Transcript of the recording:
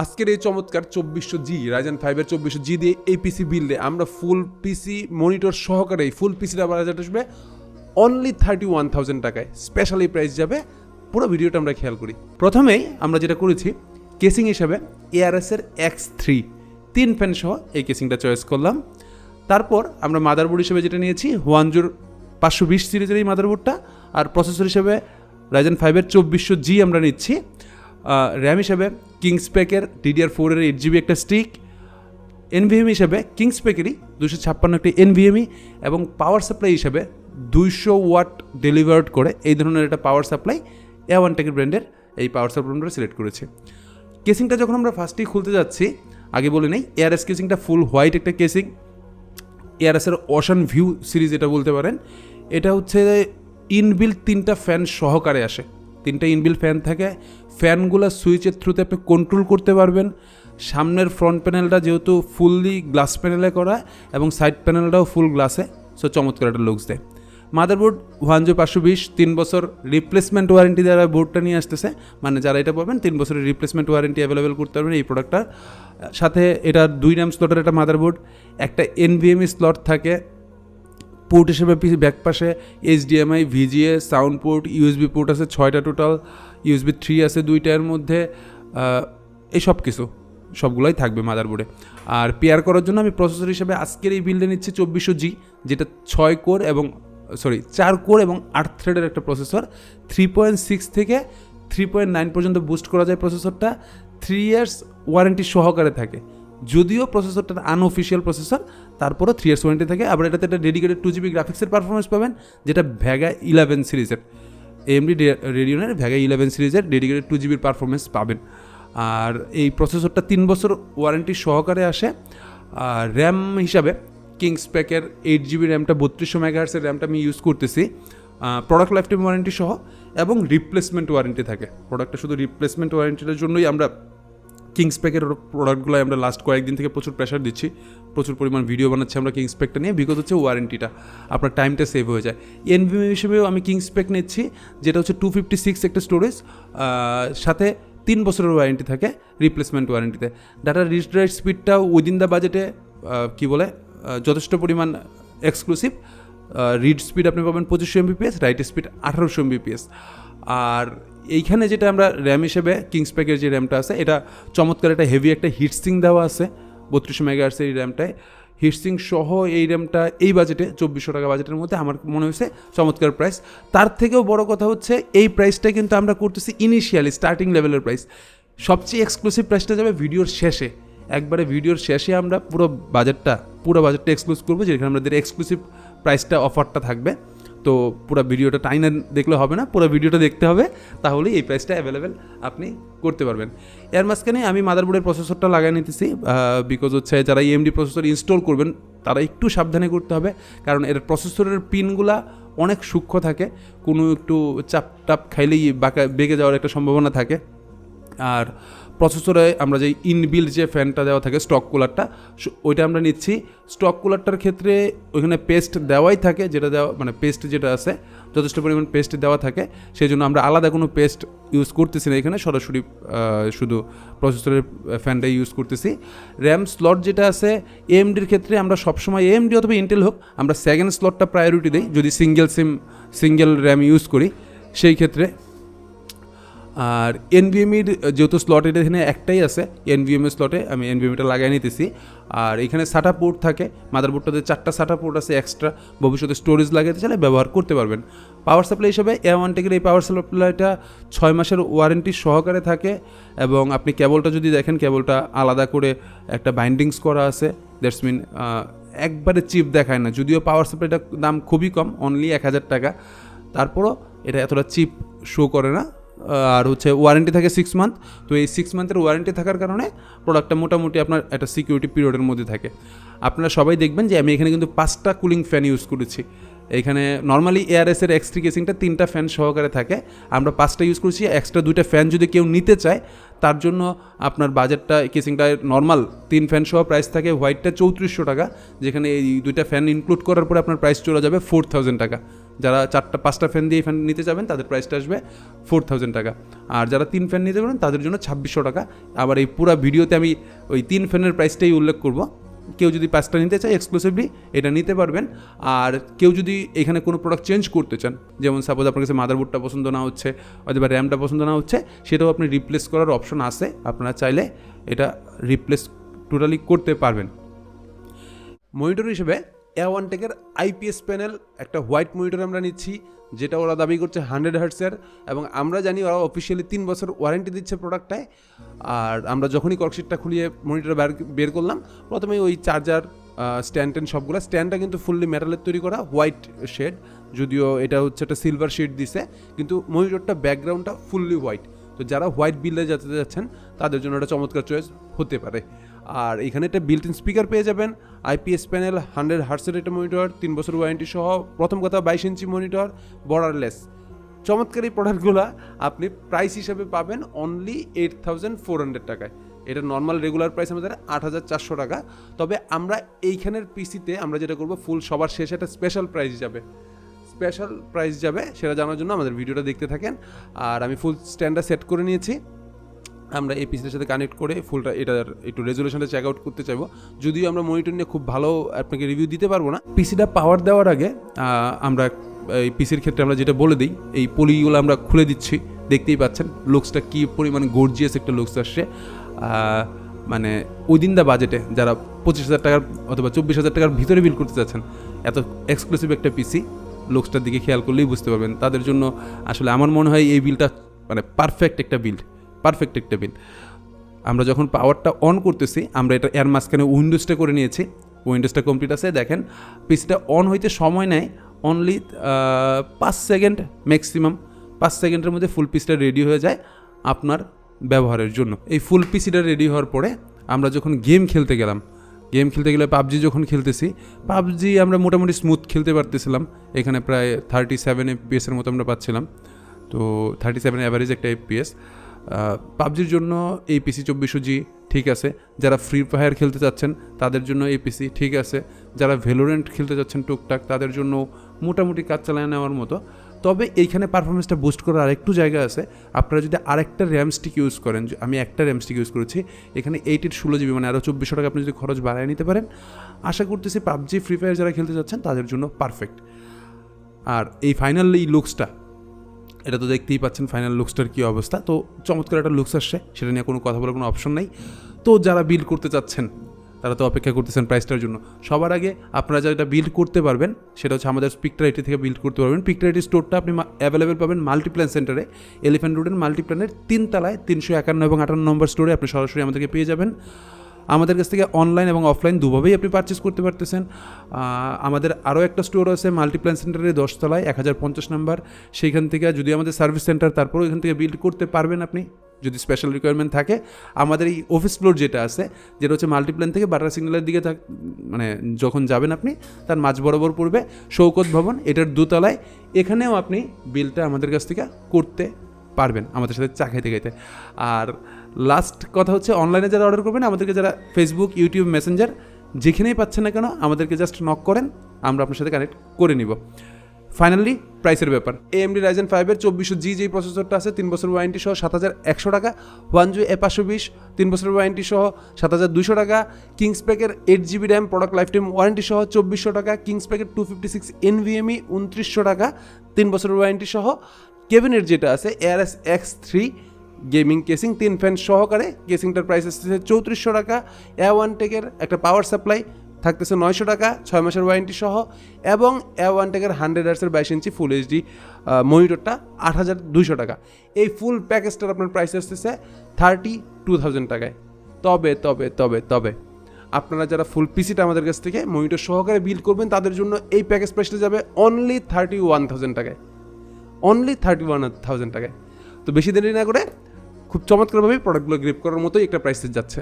আজকের এই চমৎকার চব্বিশশো জি রাইজেন ফাইভের চব্বিশশো জি দিয়ে এই পিসি বিল্ডে আমরা ফুল পিসি মনিটর সহকারে ফুল পিসিটা বাজার আসবে। অনলি থার্টি ওয়ান থাউজেন্ড টাকায় স্পেশালি প্রাইস যাবে। পুরো ভিডিওটা আমরা খেয়াল করি। প্রথমেই আমরা যেটা করেছি কেসিং হিসাবে এআরএসের এক্স থ্রি তিন ফ্যান সহ এই কেসিংটা চয়েস করলাম। তারপর আমরা মাদারবোর্ড হিসেবে যেটা নিয়েছি ওয়ানজোর পাঁচশো বিশ সিরিজের এই মাদারবোর্ডটা আর প্রসেসর হিসেবে রাইজেন ফাইভের চব্বিশশো জি আমরা নিচ্ছি। র্যাম হিসেবে কিংস প্যাকের ডিডিআর ফোরের এইট জিবি একটা স্টিক এনভিএম হিসাবে কিংস প্যাকেরই দুশো ছাপ্পান্ন একটি এনভিএমই এবং পাওয়ার সাপ্লাই হিসাবে দুইশো ওয়াট ডেলিভার্ড করে এই ধরনের একটা পাওয়ার সাপ্লাই এ ওয়ান টেকের ব্র্যান্ডের এই পাওয়ার সাপ্লাই আমরা সিলেক্ট করেছি। কেসিংটা যখন আমরা ফার্স্টেই খুলতে যাচ্ছি, আগে বলে নেই এয়ারএস কেসিংটা ফুল হোয়াইট একটা কেসিং এয়ারএসের অশান ভিউ সিরিজ এটা বলতে পারেন, এটা হচ্ছে ইনবিল্ট তিনটা ফ্যান সহকারে আসে। তিনটা ইনবিল্ট ফ্যান থাকে ফ্যানগুলো সুইচের থ্রুতে আপনি কন্ট্রোল করতে পারবেন। সামনের ফ্রন্ট প্যানেলটা যেহেতু ফুললি গ্লাস প্যানেলে করা এবং সাইড প্যানেলটাও ফুল গ্লাসে সো চমৎকার একটা লুকস দেয়। মাদারবোর্ড ওয়ানজো পাঁচশো বিশ, তিন বছর রিপ্লেসমেন্ট ওয়ারেন্টি দ্বারা বোর্ডটা নিয়ে আসতেছে। মানে যারা এটা পাবেন, তিন বছরের রিপ্লেসমেন্ট ওয়ারেন্টি অ্যাভেলেবেল করতে পারবেন এই প্রোডাক্টটার সাথে এটা দুই র্যাম স্লটের একটা মাদারবোর্ড একটা এনভিএমই স্লট থাকে। পোর্ট হিসেবে পিসি ব্যাক পাশে HDMI VGA sound port USB port আছে, ছয়টা টোটাল ইউএসবি থ্রি আছে দুইটার মধ্যে এই সব কিছু, সবগুলোই থাকবে মাদারবোর্ডে আর পেয়ার করার জন্য আমি প্রসেসর হিসেবে আজকের এই বিল্ডে নিচ্ছি চব্বিশশো জি যেটা ছয় কোর এবং সরি চার কোর এবং আট থ্রেডের একটা প্রসেসর থ্রি পয়েন্ট সিক্স থেকে থ্রি পয়েন্ট নাইন পর্যন্ত বুস্ট করা যায় প্রসেসরটা থ্রি ইয়ার্স ওয়ারেন্টি সহকারে থাকে। যদিও প্রসেসরটা আনঅফিসিয়াল প্রসেসর তারপরও থ্রি ইয়ার্স ওয়ারেন্টি থাকে। আবার এটাতে একটা ডেডিকেটেড টু জিবি গ্রাফিক্সের পারফরমেন্স পাবেন, যেটা ভ্যাগা ইলেভেন সিরিজের এমডি রেডিওনের ভ্যাগা ইলেভেন সিরিজের ডেডিকেটেড টু জিবির পারফরমেন্স পাবেন। আর এই প্রসেসরটা তিন বছর ওয়ারেন্টি সহকারে আসে। আর র্যাম হিসাবে কিংস প্যাকের এইট জিবি র্যামটা বত্রিশশো মেগাহার্সের র্যামটা আমি ইউজ করতেছি। প্রোডাক্ট লাইফ টাইম ওয়ারেন্টি সহ এবং রিপ্লেসমেন্ট ওয়ারেন্টি থাকে। প্রোডাক্টটা শুধু রিপ্লেসমেন্ট ওয়ারেন্টিটার জন্যই আমরা কিংস প্যাকের প্রোডাক্টগুলো আমরা লাস্ট কয়েকদিন থেকে প্রচুর প্রেশার দিচ্ছি। প্রচুর পরিমাণ ভিডিও বানাচ্ছি আমরা কিংস প্যাকটা নিয়ে। বিকজ হচ্ছে ওয়ারেন্টিটা আপনার টাইমটা সেভ হয়ে যায়। এনভিএম হিসেবেও আমি কিংস প্যাক নিচ্ছি, যেটা হচ্ছে টু ফিফটি সিক্স একটা স্টোরেজ সাথে তিন বছরের ওয়ারেন্টি থাকে রিপ্লেসমেন্ট ওয়ারেন্টিতে ডাটা রিচ রাইট স্পিডটাও উইদিন দ্য বাজেটে কী বলে যথেষ্ট পরিমাণ এক্সক্লুসিভ রিড স্পিড আপনি পাবেন পঁচিশশো এমবিপিএস রাইট স্পিড আঠারোশো এমবিপিএস আর এইখানে যেটা আমরা র্যাম হিসেবে কিংস প্যাকের যে র্যামটা আছে, এটা চমৎকার একটা হেভি একটা হিটসিং দেওয়া আছে বত্রিশশো মেগাহার্সের এই র্যামটায়। হিটসিং সহ এই র্যামটা এই বাজেটে চব্বিশশো টাকা বাজেটের মধ্যে আমার মনে হয়েছে চমৎকার প্রাইস তার থেকেও বড় কথা হচ্ছে, এই প্রাইসটা কিন্তু আমরা করতেছি ইনিশিয়ালি স্টার্টিং লেভেলের প্রাইস সবচেয়ে এক্সক্লুসিভ প্রাইসটা যাবে ভিডিওর শেষে। একবারে ভিডিওর শেষে আমরা পুরো বাজেটটা পুরো বাজেটটা এক্সক্লুস করব, যেখানে আমাদের এক্সক্লুসিভ প্রাইসটা অফারটা থাকবে। তো পুরো ভিডিওটা টাইনে দেখলে হবে না, পুরো ভিডিওটা দেখতে হবে, তাহলেই এই প্রাইসটা অ্যাভেলেবেল আপনি করতে পারবেন। এর মাঝখানে আমি মাদারবোর্ডের প্রসেসরটা লাগাই নিতেছি বিকজ হচ্ছে যারা ইএমডি প্রসেসর ইনস্টল করবেন, তারা একটু সাবধানে করতে হবে, কারণ এর প্রসেসরের পিনগুলা অনেক সূক্ষ্ম থাকে, কোনো একটু চাপ টাপ খাইলেই বাঁকা বেঁকে যাওয়ার একটা সম্ভাবনা থাকে। আর প্রসেসরে আমরা যে ইনবিল্ড যে ফ্যানটা দেওয়া থাকে স্টক কুলারটা ওইটা আমরা নিচ্ছি। স্টক কুলারটার ক্ষেত্রে ওইখানে পেস্ট দেওয়াই থাকে, যেটা দেওয়া মানে পেস্ট যেটা আছে, যথেষ্ট পরিমাণ পেস্ট দেওয়া থাকে। সেই জন্য আমরা আলাদা কোনো পেস্ট ইউজ করতেছি না এখানে, সরাসরি শুধু প্রসেসরের ফ্যানটাই ইউজ করতেছি। র্যাম স্লট যেটা আছে এমডির ক্ষেত্রে আমরা সবসময় এএমডি অথবা ইন্টেল হোক, আমরা সেকেন্ড স্লটটা প্রায়োরিটি দিই, যদি সিঙ্গেল সিম সিঙ্গেল র্যাম ইউজ করি। সেই ক্ষেত্রে আর এনভিএমির যেহেতু স্লট এটা এখানে একটাই আছে এনভিএমের স্লটে আমি এনভিএমটা লাগাই নিতেছি। আর এখানে সাটা পোর্ট থাকে মাদারবোর্ডটাতে চারটা সাটা পোর্ট আছে এক্সট্রা ভবিষ্যতে স্টোরেজ লাগাতে চাইলে ব্যবহার করতে পারবেন। পাওয়ার সাপ্লাই হিসেবে এ ওয়ান টেকের এই পাওয়ার সাপ্লাইটা ছয় মাসের ওয়ারেন্টি সহকারে থাকে এবং আপনি কেবলটা যদি দেখেন কেবলটা আলাদা করে একটা বাইন্ডিংস করা আছে দ্যাটস মিন একবারে চিপ দেখায় না। যদিও পাওয়ার সাপ্লাইটার দাম খুবই কম অনলি এক হাজার টাকা। তারপরও এটা এতটা চিপ শো করে না। আর হচ্ছে ওয়ারেন্টি থাকে সিক্স মান্থ তো এই সিক্স মান্থের ওয়ারেন্টি থাকার কারণে প্রোডাক্টটা মোটামুটি আপনার একটা সিকিউরিটি পিরিয়ডের মধ্যে থাকে। আপনারা সবাই দেখবেন যে আমি এখানে কিন্তু পাঁচটা কুলিং ফ্যান ইউজ করেছি। এখানে নর্মালি এআরএসের এক্সট্রি কেসিংটা তিনটা ফ্যান সহকারে থাকে। আমরা পাঁচটা ইউজ করছি এক্সট্রা দুইটা ফ্যান যদি কেউ নিতে চায়, তার জন্য আপনার বাজেটটা কেসিংটা নর্মাল তিন ফ্যান সহ প্রাইস থাকে। হোয়াইটটা চৌত্রিশশো টাকা, যেখানে এই দুইটা ফ্যান ইনক্লুড করার পরে আপনার প্রাইস চলে যাবে ফোর থাউজেন্ড টাকা। যারা চারটা, পাঁচটা ফ্যান দিয়ে ফ্যান নিতে যাবেন, তাদের প্রাইসটা আসবে ফোর থাউজেন্ড টাকা। আর যারা তিন ফ্যান নিতে পারেন তাদের জন্য ছাব্বিশশো টাকা। আবার এই পুরো ভিডিওতে আমি ওই তিন ফ্যানের প্রাইসটাই উল্লেখ করব। কেউ যদি পাঁচটা নিতে চায় এক্সক্লুসিভলি এটা নিতে পারবেন। আর কেউ যদি এখানে কোনো প্রোডাক্ট চেঞ্জ করতে চান, যেমন সাপোজ আপনার কাছে মাদারবোর্ডটা পছন্দ না হচ্ছে, অথবা র্যামটা পছন্দ না হচ্ছে, সেটাও আপনি রিপ্লেস করার অপশন আছে। আপনারা চাইলে এটা রিপ্লেস টোটালি করতে পারবেন। মনিটর হিসেবে এ টেকের আইপিএস প্যানেল, একটা হোয়াইট মনিটর আমরা নিচ্ছি, যেটা ওরা দাবি করছে হান্ড্রেড হার্টসের, এবং আমরা জানি ওরা অফিসিয়ালি তিন বছর ওয়ারেন্টি দিচ্ছে প্রোডাক্টটায় আর আমরা যখনই কর্কশিটটা খুলিয়ে মনিটর বের করলাম প্রথমে ওই চার্জার স্ট্যান্ড ট্যান্ড সবগুলো স্ট্যান্ডটা কিন্তু ফুললি মেটালের তৈরি করা হোয়াইট শেড যদিও এটা হচ্ছে একটা সিলভার শেড দিছে, কিন্তু মনিটরটা ব্যাকগ্রাউন্ডটা ফুললি হোয়াইট তো যারা হোয়াইট বিল্ডে যেতে যাচ্ছেন, তাদের জন্য একটা চমৎকার চয়েস হতে পারে। আর এখানে একটা বিল্ট ইন স্পিকার পেয়ে যাবেন আইপিএস প্যানেল হান্ড্রেড হার্টসের একটা মনিটর তিন বছর ওয়ারেন্টি সহ, প্রথম কথা বাইশ ইঞ্চি মনিটর বর্ডারলেস চমৎকার এই প্রোডাক্টগুলো আপনি প্রাইস হিসেবে পাবেন only eight thousand four hundred টাকায়। এটা নর্মাল রেগুলার প্রাইস আমাদের আট হাজার চারশো টাকা। তবে আমরা এইখানের পিসিতে আমরা যেটা করব ফুল সবার শেষে একটা স্পেশাল প্রাইস যাবে। স্পেশাল প্রাইস যাবে, সেটা জানার জন্য আমাদের ভিডিওটা দেখতে থাকেন। আর আমি ফুল স্ট্যান্ডার্ড সেট করে নিয়েছি। আমরা এই পিসিটার সাথে কানেক্ট করে ফুলটা এটার একটু রেজলিউশনটা চেক আউট করতে চাইব। যদিও আমরা মনিটর নিয়ে খুব ভালো আপনাকে রিভিউ দিতে পারব না। পিসিটা পাওয়ার দেওয়ার আগে আমরা এই পিসির ক্ষেত্রে আমরা যেটা বলে দিই, এই পলিগুলো আমরা খুলে দিচ্ছি, দেখতেই পাচ্ছেন লুকসটা কী পরিমাণে গর্জিয়াস একটা লুকস আসছে। মানে উইদিন দ্য বাজেটে যারা পঁচিশ হাজার টাকার অথবা চব্বিশ হাজার টাকার ভিতরে বিল করতে চাচ্ছেন, এত এক্সক্লুসিভ একটা পিসি লুকসটার দিকে খেয়াল করলেই বুঝতে পারবেন। তাদের জন্য আসলে আমার মনে হয় এই বিলটা মানে পারফেক্ট একটা বিল্ড পারফেক্ট একটা বিল আমরা যখন পাওয়ারটা অন করতেছি, আমরা এটা এর মাঝখানে উইন্ডোজটা করে নিয়েছি। উইন্ডোজটা কমপ্লিট আছে, দেখেন পিসিটা অন হইতে সময় নেয় অনলি পাঁচ সেকেন্ড ম্যাক্সিমাম পাঁচ সেকেন্ডের মধ্যে ফুল পিসটা রেডি হয়ে যায় আপনার ব্যবহারের জন্য। এই ফুল পিসিটা রেডি হওয়ার পরে আমরা যখন গেম খেলতে গেলাম গেম খেলতে গেলে পাবজি যখন খেলতেছি, পাবজি আমরা মোটামুটি স্মুথ খেলতে পারতেছিলাম। এখানে প্রায় থার্টি সেভেন এফপিএসের মতো আমরা পাচ্ছিলাম। তো থার্টি সেভেন অ্যাভারেজ একটা এফপিএস পাবজির জন্য এই পিসি চব্বিশশো জি ঠিক আছে। যারা ফ্রি ফায়ার খেলতে চাচ্ছেন, তাদের জন্য এই পিসি ঠিক আছে। যারা ভেলোরেন্ট খেলতে চাচ্ছেন টুকটাক, তাদের জন্য মোটামুটি কাজ চালায় নেওয়ার মতো। তবে এইখানে পারফরমেন্সটা বুস্ট করার আরেকটু জায়গা আছে। আপনারা যদি আরেকটা র্যাম স্টিক ইউজ করেন আমি একটা র্যাম স্টিক ইউজ করেছি, এখানে এইটির ষোলো জিবি মানে আরও চব্বিশশো টাকা আপনি যদি খরচ বাড়ায় নিতে পারেন, আশা করতেছি পাবজি ফ্রি ফায়ার যারা খেলতে চাচ্ছেন, তাদের জন্য পারফেক্ট আর এই ফাইনাল এই লুকসটা এটা তো দেখতেই পাচ্ছেন ফাইনাল লুকসটার কী অবস্থা। তো চমৎকার একটা লুকস আসছে, সেটা নিয়ে কোনো কথা বলার কোনো অপশন নাই। তো যারা বিল্ড করতে চাচ্ছেন, তারা তো অপেক্ষা করতেছেন প্রাইসটার জন্য। সবার আগে আপনারা যেটা বিল্ড করতে পারবেন, সেটা হচ্ছে আমাদের পিকটার আইটি থেকে বিল্ড করতে পারবেন। পিকটার আইটি স্টোরটা আপনি অ্যাভেলেবেল পাবেন মাল্টিপ্ল্যান সেন্টারে এলিফ্যান্ট রোডের মাল্টিপ্ল্যানের তিন তলায় তিনশো একান্ন এবং আটান্ন নম্বর স্টোরে আপনি সরাসরি আমাদেরকে পেয়ে যাবেন। আমাদের কাছ থেকে অনলাইন এবং অফলাইন দুভাবেই আপনি পারচেস করতে পারতেছেন। আমাদের আরও একটা স্টোর আছে মাল্টিপ্ল্যান সেন্টারের দশতলায়, এক হাজার পঞ্চাশ নাম্বার সেইখান থেকে যদি আমাদের সার্ভিস সেন্টার তারপরেও এখান থেকে বিল্ড করতে পারবেন আপনি, যদি স্পেশাল রিকোয়ারমেন্ট থাকে। আমাদের এই অফিস ফ্লোর যেটা আছে, যেটা হচ্ছে মাল্টিপ্ল্যান থেকে বাটার সিগন্যালের দিকে থাক মানে যখন যাবেন আপনি, তার মাঝ বরাবর পড়বে শৌকত ভবন, এটার দোতলায়। এখানেও আপনি বিলটা আমাদের কাছ থেকে করতে পারবেন, আমাদের সাথে চা খাইতে খাইতে আর লাস্ট কথা হচ্ছে অনলাইনে যারা অর্ডার করবেন, আমাদেরকে যারা ফেসবুক ইউটিউব মেসেঞ্জার যেখানেই পাচ্ছেন না কেন, আমাদেরকে জাস্ট নক করেন, আমরা আপনার সাথে কানেক্ট করে নিব। ফাইনালি প্রাইসের ব্যাপার। এএমডি রাইজেন ফাইভের চব্বিশশো জি যেই প্রসেসরটা আছে, তিন বছর ওয়ারেন্টি সহ সাত হাজার একশো টাকা ওয়ান জু এ পাঁচশো বিশ, তিন বছর ওয়ারেন্টি সহ সাত হাজার দুশো টাকা Kings প্যাকের eight GB RAM product lifetime warranty সহ চব্বিশশো টাকা কিংস প্যাকের টু ফিফটি সিক্স এনভিএমই উনত্রিশশো টাকা, তিন বছর ওয়ারেন্টি সহ কেবিনের যেটা আছে ARS X three gaming casing, তিন ফ্যান সহকারে কেসিংটার প্রাইস আসতেছে চৌত্রিশশো টাকা। এ ওয়ান টেকের একটা পাওয়ার সাপ্লাই থাকতেছে নয়শো টাকা, ছয় মাসের ওয়ারেন্টি সহ, এবং এ ওয়ান টেকের হান্ড্রেড আর্সের বাইশ ইঞ্চি ফুল এইচডি মনিটরটা আট হাজার দুইশো টাকা। এই ফুল প্যাকেজটার আপনার প্রাইস আসতেছে থার্টি টু থাউজেন্ড টাকায়। তবে তবে তবে তবে আপনারা যারা ফুল পিসিটা আমাদের কাছ থেকে মনিটর সহকারে বিল করবেন, তাদের জন্য এই প্যাকেজ প্রাইসটা যাবে অনলি থার্টি ওয়ান থাউজেন্ড টাকায়। অনলি থার্টি ওয়ান থাউজেন্ড টাকায়। তো বেশি দেরি না করে খুব চমৎকারভাবে প্রোডাক্টগুলো গ্রিপ করার মতোই একটা প্রাইসে যাচ্ছে।